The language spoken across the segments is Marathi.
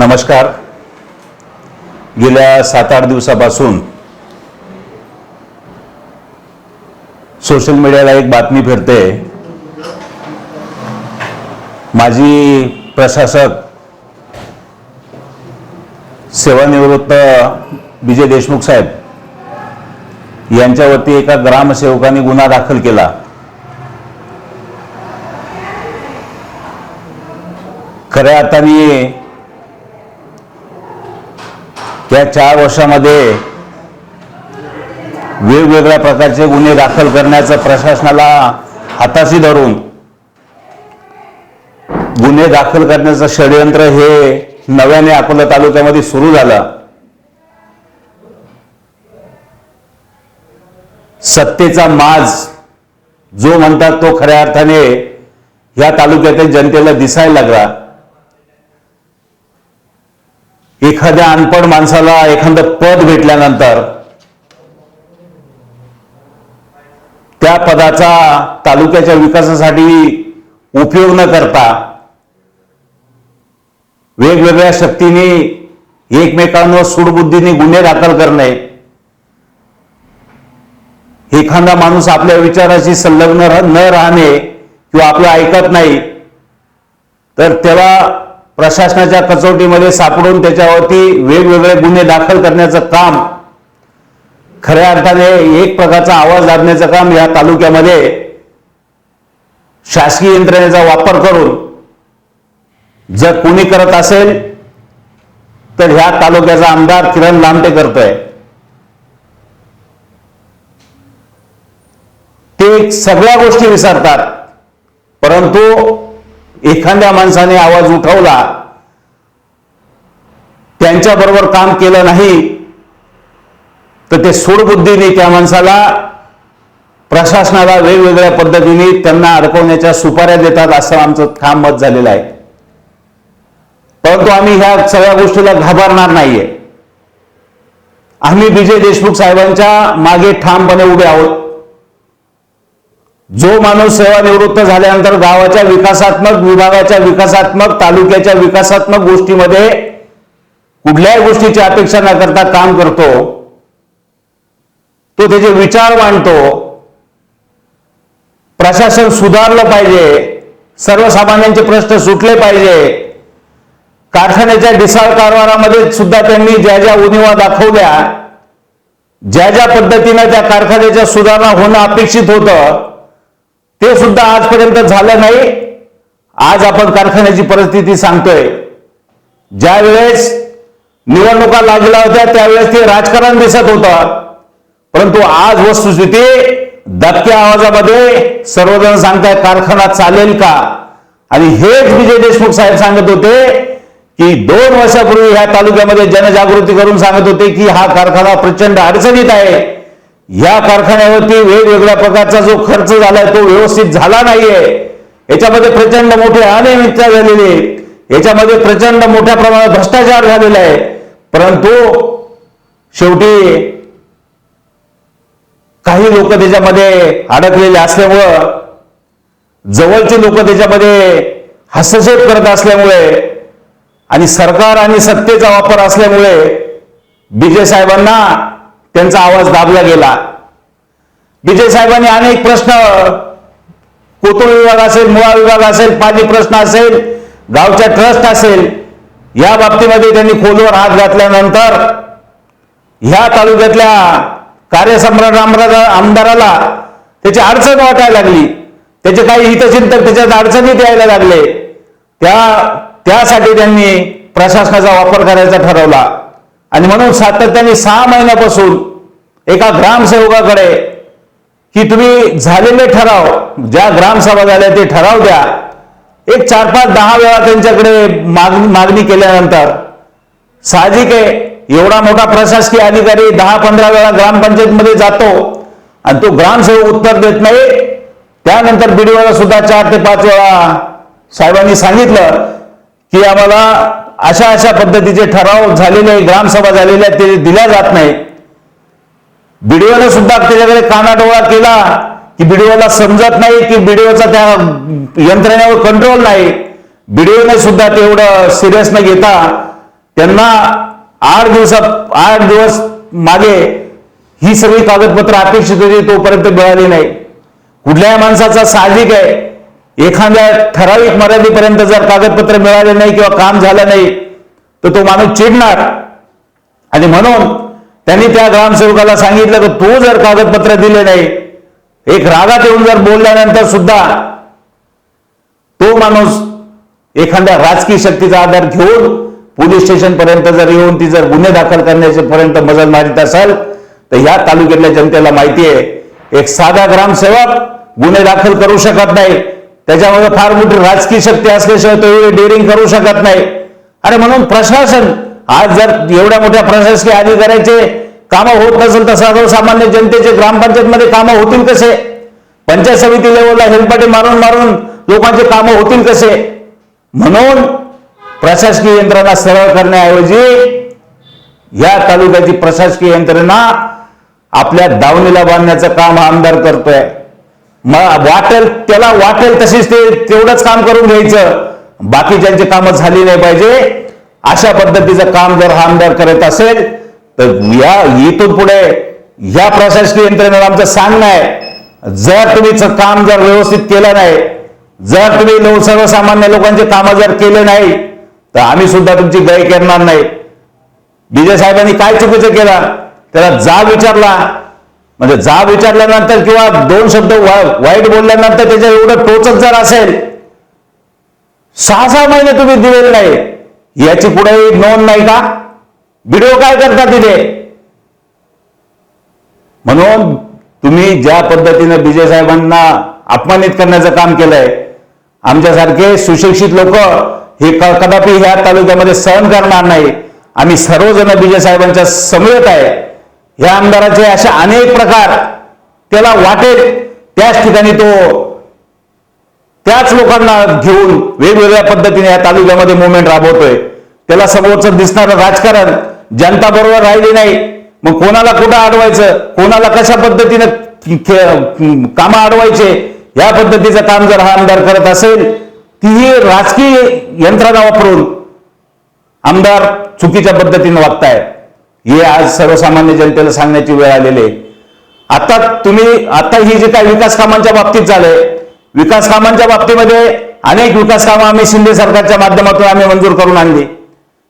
नमस्कार. गेल्या सात आठ दिवसापासून सोशल मीडियाला एक बातमी फिरते. माजी प्रशासक सेवानिवृत्त विजय देशमुख साहेब यांच्यावरती एका ग्रामसेवकाने गुन्हा दाखल केला. खऱ्या अर्थाने या चार वर्षामध्ये वेगवेगळ्या प्रकारचे गुन्हे दाखल करण्याचं प्रशासनाला हाताशी धरून गुन्हे दाखल करण्याचं षडयंत्र हे नव्याने अकोला तालुक्यामध्ये सुरू झालं. सत्तेचा माज जो म्हणतात तो खऱ्या अर्थाने या तालुक्यातील जनतेला दिसायला लागला. एखाद्या अनपण माणसाला एखादं पद भेटल्यानंतर त्या पदाचा तालुक्याच्या विकासासाठी उपयोग न करता वेगवेगळ्या शक्तीने एकमेकांवर सूडबुद्धीने गुन्हे दाखल करणे एखादा माणूस आपल्या विचाराशी संलग्न न राहणे किंवा आपलं ऐकत नाही तर त्याला प्रशासनाच्या कचोटीमध्ये सापडून त्याच्यावरती वेगवेगळे गुन्हे दाखल करण्याचं काम खऱ्या अर्थाने एक प्रकारचा आवाज दाबण्याचं काम या तालुक्यामध्ये शासकीय यंत्रणेचा वापर करून जर कोणी करत असेल तर ह्या तालुक्याचा आमदार किरण लांबटे करतोय. ते सगळ्या गोष्टी विसरतात परंतु एखाद्या माणसाने आवाज उठवला त्यांच्याबरोबर काम केलं नाही तर ते सूडबुद्धीने त्या माणसाला प्रशासनाला वेगवेगळ्या पद्धतीने त्यांना अडकवण्याच्या सुपाऱ्या देतात असं आमचं ठाम मत झालेलं आहे. परंतु आम्ही ह्या सगळ्या गोष्टीला घाबरणार नाहीये. आम्ही विजय देशमुख साहेबांच्या मागे ठामपणे उभे आहोत. जो माणूस सेवानिवृत्त झाल्यानंतर गावाच्या विकासात्मक विभागाच्या विकासात्मक तालुक्याच्या विकासात्मक गोष्टीमध्ये कुठल्याही गोष्टीची अपेक्षा न करता काम करतो तो त्याचे विचार मांडतो प्रशासन सुधारलं पाहिजे सर्वसामान्यांचे प्रश्न सुटले पाहिजे कारखान्याच्या डिसाळ कारभारामध्ये सुद्धा त्यांनी ज्या ज्या उणिवा दाखवल्या ज्या ज्या पद्धतीनं त्या कारखान्याच्या सुधारणा होणं अपेक्षित होतं ते सुद्धा आजपर्यंत झालं नाही. आज आपण कारखान्याची परिस्थिती सांगतोय. ज्या वेळेस निवडणुका लागल्या होत्या त्यावेळेस ते राजकारण दिसत होतं. परंतु आज वस्तुस्थिती दबक्या आवाजामध्ये सर्वजण सांगताय कारखाना चालेल का? आणि हेच विजय देशमुख साहेब सांगत होते की दोन वर्षापूर्वी ह्या तालुक्यामध्ये जनजागृती करून सांगत होते की हा कारखाना प्रचंड अडचणीत आहे. या कारखान्यावरती वेगवेगळ्या प्रकारचा जो खर्च झालाय तो व्यवस्थित झाला नाहीये. याच्यामध्ये प्रचंड मोठी अनियमितता झालेली आहे. याच्यामध्ये प्रचंड मोठ्या प्रमाणात भ्रष्टाचार झालेला आहे. परंतु शेवटी काही लोक त्याच्यामध्ये अडकलेले असल्यामुळं जवळचे लोक त्याच्यामध्ये हस्तक्षेप करत असल्यामुळे आणि सरकार आणि सत्तेचा वापर असल्यामुळे विजय साहेबांना त्यांचा आवाज दाबला गेला. विजय साहेबांनी अनेक प्रश्न कोतुळ विभाग असेल मुळा विभाग असेल पाणी प्रश्न असेल गावच्या ट्रस्ट असेल या बाबतीमध्ये त्यांनी खोलवर हात घातल्यानंतर ह्या तालुक्यातल्या कार्यसम्राट आमदाराला त्याची अडचण वाटायला लागली. त्याचे काही हितचिंतक त्याच्यात अडचणीत यायला लागले. त्या त्यासाठी त्यांनी प्रशासनाचा वापर करायचा ठरवला. आणि म्हणून सातत्याने सहा महिन्यापासून एका ग्रामसेवकाकडे की तुम्ही झालेले ठराव ज्या ग्रामसभा झाल्या ते ठराव द्या. एक चार पाच दहा वेळा त्यांच्याकडे मागणी मागणी केल्यानंतर साहजिक आहे एवढा मोठा प्रशासकीय अधिकारी दहा पंधरा वेळा ग्रामपंचायतमध्ये जातो आणि तो ग्रामसेवक उत्तर देत नाही. त्यानंतर बीडीओला सुद्धा चार ते पाच वेळा साहेबांनी सांगितलं की आम्हाला अशा अशा पद्धतीचे ठराव झालेले ग्रामसभा झालेल्या ते दिल्या जात नाही बीडीओने सुद्धा त्याच्याकडे कानाडोळा केला की बीडीओला समजत नाही की बीडीओचा त्या यंत्रणेवर कंट्रोल नाही. बीडीओने सुद्धा तेवढं सिरियस न घेता त्यांना आठ दिवसात आठ दिवस मागे ही सगळी कागदपत्र अपेक्षित होती तोपर्यंत मिळाली नाही कुठल्याही माणसाचा साहजिक आहे एखाद्या ठराविक मर्यादेपर्यंत जर कागदपत्र मिळाले नाही किंवा काम झालं नाही तर तो माणूस चिडणार. आणि म्हणून त्यांनी त्या ग्रामसेवकाला सांगितलं की तू जर कागदपत्र दिले नाही एक रागात येऊन जर बोलल्यानंतर सुद्धा तो माणूस एखाद्या राजकीय शक्तीचा आधार घेऊन पोलीस स्टेशन पर्यंत जर येऊन ती जर गुन्हे दाखल करण्याच्या पर्यंत मजल मारित असेल तर ह्या तालुक्यातल्या जनतेला माहिती आहे एक साधा ग्रामसेवक गुन्हे दाखल करू शकत नाही. त्याच्यामध्ये फार मोठी राजकीय शक्ती असल्याशिवाय तो एवढी डेअरिंग करू शकत नाही. आणि म्हणून प्रशासन आज जर एवढ्या मोठ्या प्रशासकीय अधिकाऱ्याचे कामं होत नसेल तर सर्वसामान्य जनतेचे ग्रामपंचायतमध्ये कामं होतील कसे? पंचायत समिती लेवलला हेलपाटे मारून मारून लोकांचे कामं होतील कसे? म्हणून प्रशासकीय यंत्रणा सरळ करण्याऐवजी या तालुक्याची प्रशासकीय यंत्रणा आपल्या दावणीला बांधण्याचं काम हा आमदार करतोय. मग वाटेल त्याला वाटेल तशीच ते तेवढंच काम करून घ्यायचं. बाकीच्यांची कामं झाली नाही पाहिजे अशा पद्धतीचं काम जर हा आमदार करत असेल तर या इथून पुढे या प्रशासकीय यंत्रणेला आमचं सांगणं आहे जर तुम्ही काम जर व्यवस्थित केलं नाही जर तुम्ही सर्वसामान्य लोकांचे कामं जर केले नाही तर आम्ही सुद्धा तुमची गय करणार नाही. विजय साहेबांनी काय चुकीचं केलं? त्याला जा विचारला. म्हणजे जा विचारल्यानंतर किंवा दोन शब्द वाईट बोलल्यानंतर त्याच्या एवढं टोचत जर असेल सहा सहा महिने तुम्ही दिलेले नाही. याची पुढे नोंद नाही का? व्हिडिओ काय करता तिथे? म्हणून तुम्ही ज्या पद्धतीने विजय साहेबांना अपमानित करण्याचं काम केलंय आमच्यासारखे सुशिक्षित लोक हे कदापि ह्या तालुक्यामध्ये सहन करणार नाही. आम्ही सर्वजण विजय साहेबांच्या समवेत आहे. ह्या आमदाराचे असे अनेक प्रकार त्याला वाटेल त्याच ठिकाणी तो त्याच लोकांना घेऊन वेगवेगळ्या पद्धतीने या तालुक्यामध्ये मुवमेंट राबवतोय. त्याला समोरचं दिसणारं राजकारण जनता बरोबर राहिली नाही. मग कोणाला कुठं अडवायचं? कोणाला कशा पद्धतीनं काम अडवायचे? या पद्धतीचं काम जर हा आमदार करत असेल तीही राजकीय यंत्रणा वापरून आमदार चुकीच्या पद्धतीने वागताय हे आज सर्वसामान्य जनतेला सांगण्याची वेळ आलेली आहे. आता तुम्ही आता ही जे काही विकास कामांच्या बाबतीत झालंय विकास कामांच्या बाबतीमध्ये अनेक विकास कामं आम्ही शिंदे सरकारच्या माध्यमातून आम्ही मंजूर करून आणली.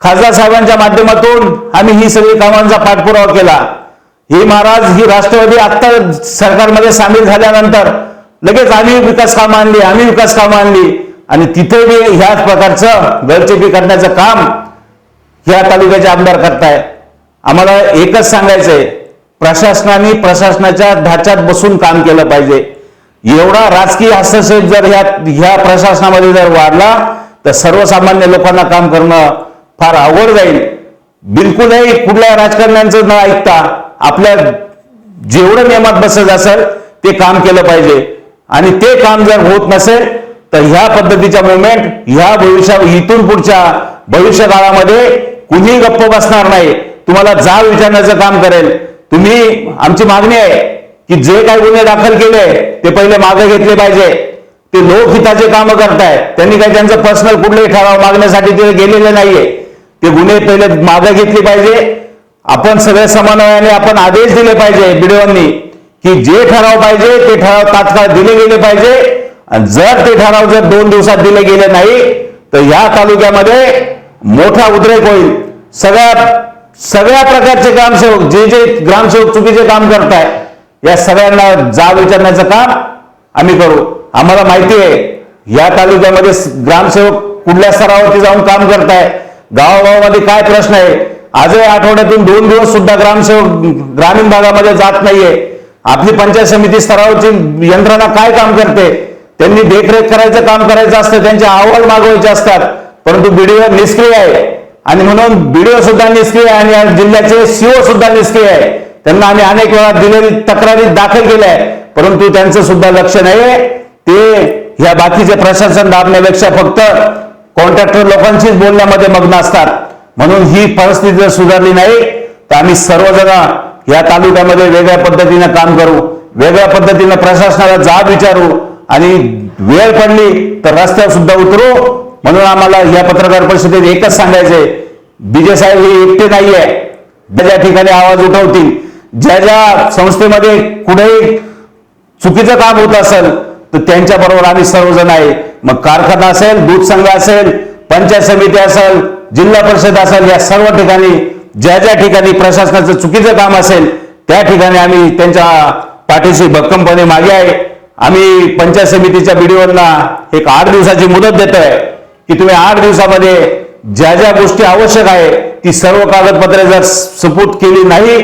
खासदार साहेबांच्या माध्यमातून आम्ही ही सगळी कामांचा पाठपुरावा केला. ही महाराज ही राष्ट्रवादी आत्ता सरकारमध्ये सामील झाल्यानंतर लगेच आम्ही विकास कामं आणली आम्ही विकास कामं आणली. आणि तिथे बी ह्याच प्रकारचं गळचेपी करण्याचं काम ह्या तालुक्याचे आमदार करताय आम्हाला एकच सांगायचंय प्रशासनाने प्रशासनाच्या ढाच्यात बसून काम केलं पाहिजे. एवढा राजकीय हस्तक्षेप जर ह्या ह्या प्रशासनामध्ये जर वाढला तर सर्वसामान्य लोकांना काम करणं फार अवघड जाईल. बिलकुलही कुठल्या राजकारण्यांचं न ऐकता आपल्या जेवढं नियमात बसत असेल ते काम केलं पाहिजे. आणि ते काम जर होत नसेल तर ह्या पद्धतीच्या मुवमेंट ह्या भविष्या इथून पुढच्या भविष्य काळामध्ये कुणीही गप्प बसणार नाही. तुम्हाला जा विचारण्याचं काम करेल. तुम्ही आमची मागणी आहे की जे काही गुन्हे दाखल केले ते पहिले मागे घेतले पाहिजे. ते लोकहिताचे काम करतायत. त्यांनी काही त्यांचं पर्सनल कुठलेही ठराव मागण्यासाठी तिथे गेलेले नाहीये. ते गुन्हे पहिले मागे घेतले पाहिजे. आपण सगळ्या समन्वयाने आपण आदेश दिले पाहिजे बिडवांनी की जे ठराव पाहिजे ते ठराव तात्काळ दिले गेले पाहिजे. आणि जर ते ठराव जर दोन दिवसात दिले गेले नाही तर या तालुक्यामध्ये मोठा उद्रेक होईल. सगळ्या सगळ्या प्रकारचे ग्रामसेवक जे जे ग्रामसेवक चुकीचे काम करताय या सगळ्यांना जा विचारण्याचं काम आम्ही करू. आम्हाला माहिती आहे या तालुक्यामध्ये ग्रामसेवक कुठल्या स्तरावरती जाऊन काम करताय गावागावामध्ये काय प्रश्न आहे? आजही आठवड्यातून दोन दिवस सुद्धा ग्रामसेवक ग्रामीण भागामध्ये जात नाहीये. आपली पंचायत समिती स्तरावरची यंत्रणा काय काम करते? त्यांनी देखरेख करायचं काम करायचं असतं त्यांचे अहवाल मागवायचे असतात परंतु बीडीओ निष्क्रिय आहे. आणि म्हणून बीडीओ सुद्धा निष्क्रिय आहे आणि जिल्ह्याचे सीओ सुद्धा निष्क्रिय आहे. त्यांना आम्ही अनेक वेळा दिलेली तक्रारी दाखल केल्या आहे परंतु त्यांचं सुद्धा लक्ष नाही ते या बाकीचे प्रशासन दाबण्यापेक्षा फक्त कॉन्ट्रॅक्टर लोकांशीच बोलण्यामध्ये मग्न असतात. म्हणून ही परिस्थिती जर सुधारली नाही तर आम्ही सर्वजण या तालुक्यामध्ये वेगळ्या पद्धतीनं काम करू वेगळ्या पद्धतीनं प्रशासनाला जाब विचारू आणि वेळ पडली तर रस्त्यावर सुद्धा उतरू. म्हणून आम्हाला या पत्रकार परिषदेत एकच सांगायचंय बीजे साहेब हे एकटे नाहीये. ज्या ज्या ठिकाणी आवाज उठवतील ज्या ज्या संस्थेमध्ये कुठेही चुकीचं काम होत असेल तर त्यांच्या बरोबर आम्ही सर्वजण आहे. मग कारखाना असेल दूध संघ असेल पंचायत समिती असेल जिल्हा परिषद असेल या सर्व ठिकाणी ज्या ज्या ठिकाणी प्रशासनाचं चुकीचं काम असेल त्या ठिकाणी आम्ही त्यांच्या पाठीशी भक्कमपणे मागे आहे. आम्ही पंचायत समितीच्या बीडीओंना एक आठ दिवसाची मुदत देतोय. की तुम्ही आठ दिवसामध्ये ज्या ज्या गोष्टी आवश्यक आहे ती सर्व कागदपत्रे जर सुपूत केली नाही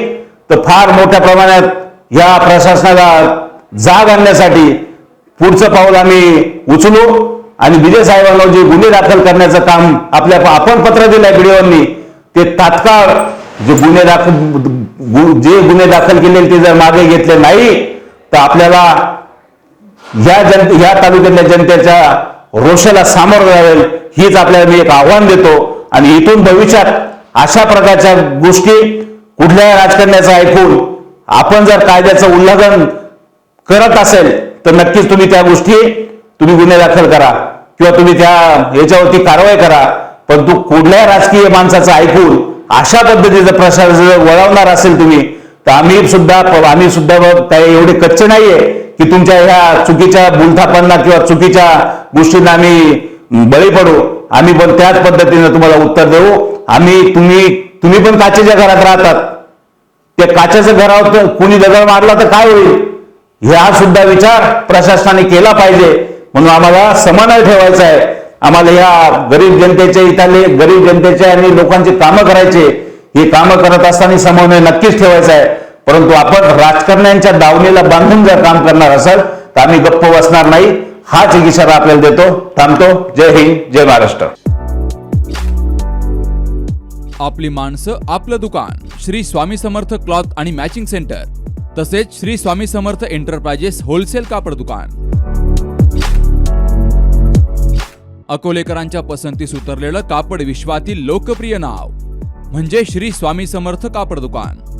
तर फार मोठ्या प्रमाणात या प्रशासनाला जाग आणण्यासाठी पुढचं पाऊल आम्ही उचलू. आणि विजय साहेबांना जे गुन्हे दाखल करण्याचं काम आपल्या आपण पत्र दिलंय व्हिडिओनी ते तात्काळ जे गुन्हे दाखल जे गुन्हे दाखल केलेले ते जर मागे घेतले नाही तर आपल्याला या जन या तालुक्यातल्या जनतेच्या रोषाला सामोरं जावेल हीच आपल्याला मी एक आव्हान देतो. आणि इथून भविष्यात अशा प्रकारच्या गोष्टी कुठल्याही राजकारण्याचं ऐकून आपण जर कायद्याचं उल्लंघन करत असेल तर नक्कीच तुम्ही त्या गोष्टी तुम्ही गुन्हे दाखल करा किंवा तुम्ही त्या याच्यावरती कारवाई करा. परंतु कुठल्याही राजकीय माणसाचं ऐकून अशा पद्धतीचं प्रशासन जर वळवणार असेल तुम्ही तर आम्ही सुद्धा आम्ही सुद्धा काही एवढे कच्चे नाहीये. की तुमच्या ह्या चुकीच्या बुलथापांना किंवा चुकीच्या गोष्टींना आम्ही बळी पडू. आम्ही पण त्याच पद्धतीने तुम्हाला उत्तर देऊ. आम्ही तुम्ही तुम्ही पण काचेच्या घरात राहतात. त्या काचेच्या घरावर कुणी दगड मारला तर काय होईल? हा सुद्धा विचार प्रशासनाने केला पाहिजे. म्हणून आम्हाला समन्वय ठेवायचा आहे. आम्हाला या गरीब जनतेचे इथले गरीब जनतेचे आणि लोकांची कामं करायचे. हे कामं करत असताना समन्वय नक्कीच ठेवायचा आहे. परंतु आपण राजकारण्यांच्या दावणीला बांधून जर काम करणार असाल तर आम्ही गप्प बसणार नाही. हाच एक इशारा आपल्याला देतो. थांबतो. जय हिंद जय महाराष्ट्र. आपली माणसं आपलं दुकान. श्री स्वामी समर्थ क्लॉथ आणि मॅचिंग सेंटर. तसेच श्री स्वामी समर्थ एंटरप्राइजेस होलसेल कापड दुकान. अकोलेकरांच्या पसंतीस उतरलेलं कापड विश्वातील लोकप्रिय नाव. म्हणजे श्री स्वामी समर्थ कापड दुकान.